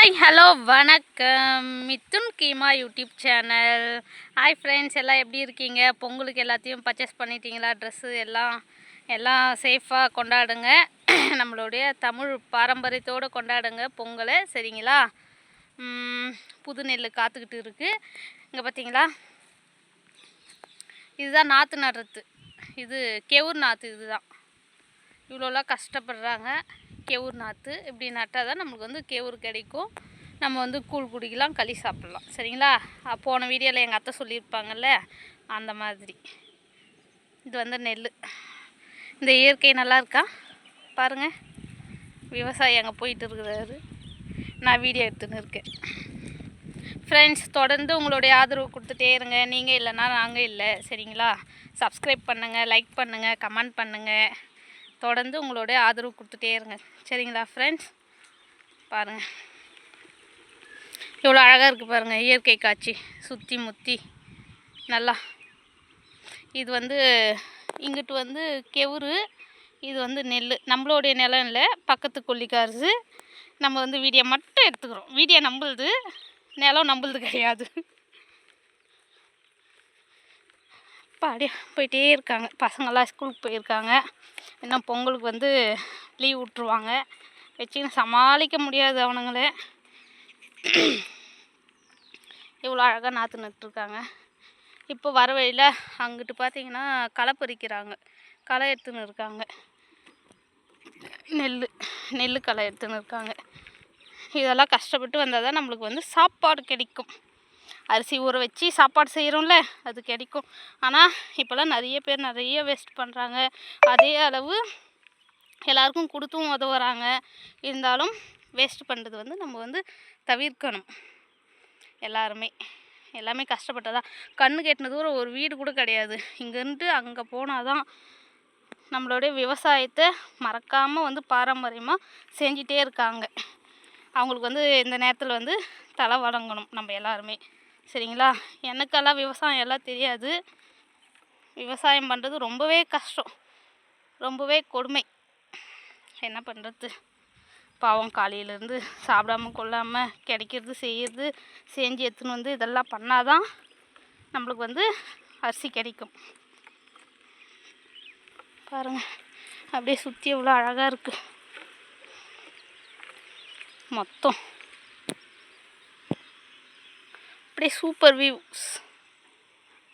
Hi hello வணக்கம். Mithun Keema YouTube channel. Hi friends எல்லாம் எப்படி இருக்கீங்க? பொங்கலுக்கு எல்லாத்தையும் பர்ச்சேஸ் பண்ணிட்டீங்களா? ட்ரெஸ்ஸு எல்லாம் எல்லாம் சேஃபாக கொண்டாடுங்க. நம்மளுடைய தமிழ் பாரம்பரியத்தோடு கொண்டாடுங்க பொங்கலை. சரிங்களா? புது நெல் காத்துக்கிட்டு இருக்குது இங்கே பார்த்தீங்களா இதுதான் நாற்று நடுறது. இது கெவுர் நாற்று இதுதான். இவ்வளோலாம் கஷ்டப்படுறாங்க. கேவூர் நாற்று இப்படி நட்டால் தான் நம்மளுக்கு வந்து கேவூர் கிடைக்கும். நம்ம வந்து கூழ் குடிக்கலாம் களி சாப்பிட்லாம். சரிங்களா? போன வீடியோவில் எங்கள் அத்தை சொல்லியிருப்பாங்கல்ல அந்த மாதிரி. இது வந்து நெல் இந்த இயற்கை நல்லா இருக்கா? பாருங்கள் விவசாயி அங்கே போயிட்டு இருக்கிறாரு. நான் வீடியோ எடுத்துன்னு இருக்கேன். ஃப்ரெண்ட்ஸ் தொடர்ந்து உங்களுடைய ஆதரவு கொடுத்துட்டே இருங்க. நீங்கள் இல்லைன்னா நாங்கள் இல்லை. சரிங்களா? சப்ஸ்கிரைப் பண்ணுங்கள் லைக் பண்ணுங்கள் கமெண்ட் பண்ணுங்கள் தொடர்ந்து உங்களுடைய ஆதரவு கொடுத்துட்டே இருங்க. சரிங்களா ஃப்ரெண்ட்ஸ் பாருங்கள் எவ்வளோ அழகாக இருக்குது பாருங்கள் இயற்கை காட்சி. சுற்றி முற்றி நல்லா. இது வந்து இங்கிட்டு வந்து கெவுரு இது வந்து நெல் நம்மளுடைய நிலம் இல்லை பக்கத்து கொல்லிக்காரது நம்ம வந்து வீடியோ மட்டும் எடுத்துக்கிறோம். வீடியோ நம்மளுது நிலம் நம்மளுது கிடையாது. அப்படியே போயிட்டே இருக்காங்க. பசங்கள்லாம் ஸ்கூலுக்கு போயிருக்காங்க. இன்னும் பொங்கலுக்கு வந்து லீவ் விட்ருவாங்க வச்சுன்னு சமாளிக்க முடியாது அவனுங்களே. இவ்வளோ அழகாக நாற்று நட்டுருக்காங்க. இப்போ வர வழியில் அங்கிட்டு பார்த்தீங்கன்னா களை பறிக்கிறாங்க. களை எடுத்துன்னு இருக்காங்க. நெல் நெல் களை எடுத்துன்னு இருக்காங்க. இதெல்லாம் கஷ்டப்பட்டு வந்தால் தான் நம்மளுக்கு வந்து சாப்பாடு கிடைக்கும். அரிசி ஊற வச்சு சாப்பாடு செய்கிறோம்ல அது கிடைக்கும். ஆனால் இப்போல்லாம் நிறைய பேர் நிறைய வேஸ்ட் பண்ணுறாங்க அதே அளவு எல்லாருக்கும் கொடுத்தும் உதவுறாங்க. இருந்தாலும் வேஸ்ட் பண்ணுறது வந்து நம்ம வந்து தவிர்க்கணும். எல்லாருமே. எல்லாமே கஷ்டப்பட்டதான் கண்ணு கெட்டின தூரம் ஒரு வீடு கூட கிடையாது. இங்கேருந்து அங்கே போனால் தான் நம்மளுடைய விவசாயத்தை மறக்காமல் வந்து பாரம்பரியமாக செஞ்சிட்டே இருக்காங்க. அவங்களுக்கு வந்து இந்த நேரத்தில் வந்து தலை வணங்கணும் நம்ம எல்லாருமே. சரிங்களா? எனக்கெல்லாம் விவசாயம் எல்லாம் தெரியாது. விவசாயம் பண்ணுறது ரொம்பவே கஷ்டம். ரொம்பவே கொடுமை. என்ன பண்ணுறது பாவம் காலையிலேருந்து சாப்பிடாம கொள்ளாமல் கிடைக்கிறது செய்கிறது செஞ்சு எடுத்துன்னு வந்து இதெல்லாம் பண்ணாதான் நம்மளுக்கு வந்து அரிசி கிடைக்கும். பாருங்கள் அப்படியே சுற்றி எவ்வளோ அழகாக இருக்குது மொத்தம். அப்படியே சூப்பர் வியூஸ்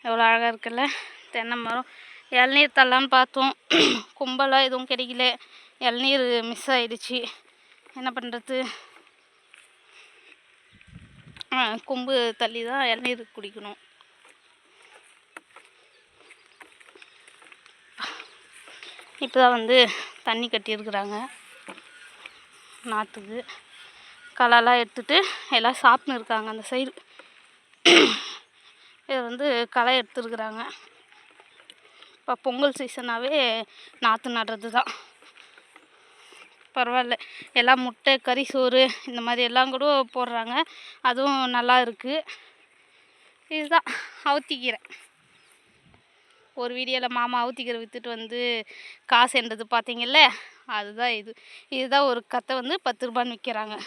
எவ்வளோ அழகாக இருக்குல்ல? தென்னை மரம். இளநீர் தரலான்னு பார்த்தோம். கும்பலாக எதுவும் கிடைக்கல. இளநீர் மிஸ் ஆயிடுச்சு. என்ன பண்ணுறது கொம்பு தள்ளி தான் இளநீர் குடிக்கணும். இப்போ தான் வந்து தண்ணி கட்டியிருக்கிறாங்க. நாற்றுக்கு கலெல்லாம் எடுத்துட்டு எல்லாம் சாப்பிட்னு இருக்காங்க அந்த சைடு இதை வந்து களை எடுத்துருக்குறாங்க. இப்போ பொங்கல் சீசனாகவே நாற்று நடுறது தான் பரவாயில்ல எல்லாம் முட்டை கறி சோறு இந்த மாதிரி எல்லாம் கூட போடுறாங்க. அதுவும் நல்லா இருக்குது இதுதான் அவுத்திக்கீரை. ஒரு வீடியோவில் மாமா அவுத்திக்கீரை விற்றுட்டு வந்து காசு என்றது பார்த்தீங்கல்ல அதுதான் இது. இதுதான் ஒரு கத்தை வந்து பத்து ரூபான்னு விற்கிறாங்க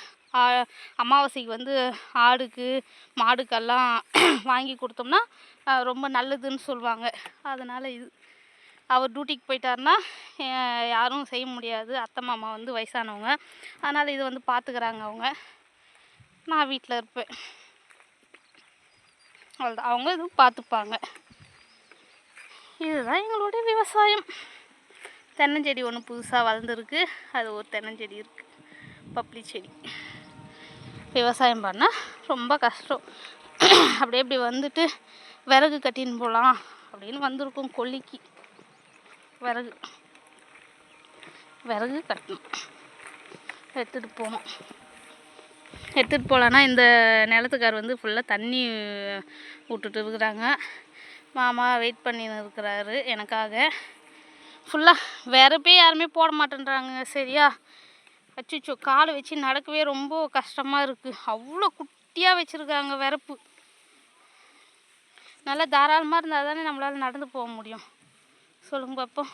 அமாவாசைக்கு வந்து ஆடுக்கு மாடுக்கெல்லாம் வாங்கி கொடுத்தோம்னா ரொம்ப நல்லதுன்னு சொல்லுவாங்க. அதனால் இது அவர் டியூட்டிக்கு போயிட்டாருன்னா யாரும் செய்ய முடியாது. அத்தை மாமா வந்து வயசானவங்க. அதனால் இது வந்து பார்த்துக்கிறாங்க அவங்க. நான் வீட்டில் இருப்பேன். அவ்வளோதான் அவங்க இதுவும் பார்த்துப்பாங்க இதுதான் எங்களுடைய விவசாயம். தென்னஞ்செடி ஒன்று புதுசாக வளர்ந்துருக்கு. அது ஒரு தென்னஞ்செடி இருக்குது பப்ளி செடி. விவசாயம் பண்ணால் ரொம்ப கஷ்டம். அப்படியே இப்படி வந்துட்டு விறகு கட்டின்னு போகலாம் அப்படின்னு வந்திருக்கோம் கொல்லிக்கு. விறகு. விறகு கட்டணும். எடுத்துகிட்டு போகணும். எடுத்துகிட்டு போகலான்னா இந்த நிலத்துக்கார் வந்து ஃபுல்லாக தண்ணி விட்டுட்டு இருக்கிறாங்க. மாமா வெயிட் பண்ணின்னு இருக்கிறாரு. எனக்காக. ஃபுல்லாக விறப்பே யாருமே போட மாட்டேன்றாங்க சரியா? அச்சுச்சோ காலை வச்சு நடக்கவே ரொம்ப கஷ்டமாக இருக்குது அவ்வளோ குட்டியாக வச்சுருக்காங்க விறப்பு நல்லா தாராளமாக இருந்தால் தானே நம்மளால் நடந்து போக முடியும். சொல்லுங்க பார்ப்போம்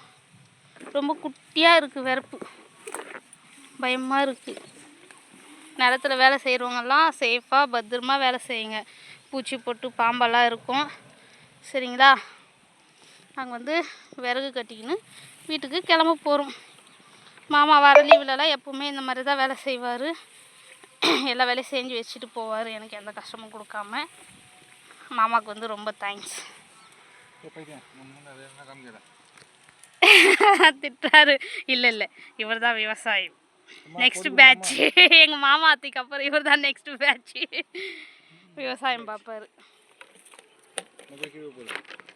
ரொம்ப குட்டியாக இருக்குது விறப்பு பயமாக இருக்குது நிலத்தில் வேலை செய்கிறவங்கெல்லாம் சேஃபாக பத்திரமா வேலை செய்யுங்க. பூச்சி போட்டு பாம்பெல்லாம் இருக்கும். சரிங்களா? நாங்கள் வந்து விறகு கட்டிக்கின்னு வீட்டுக்கு கிளம்ப போகிறோம் மாமா வர லீவுலலாம் எப்பவுமே இந்த மாதிரி தான் வேலை செய்வார். எல்லா வேலையும் செஞ்சு வச்சுட்டு போவார். எனக்கு எந்த கஷ்டமும் கொடுக்காம. மாமாவுக்கு வந்து ரொம்ப தேங்க்ஸ் திட்டுறாரு. இல்லை இல்லை. இவர் தான் விவசாயி. நெக்ஸ்ட் பேட்ச் எங்கள் மாமா? அத்திக்கு அப்புறம் இவர் தான் நெக்ஸ்ட் பேட்ச் விவசாயம் பார்ப்பாரு.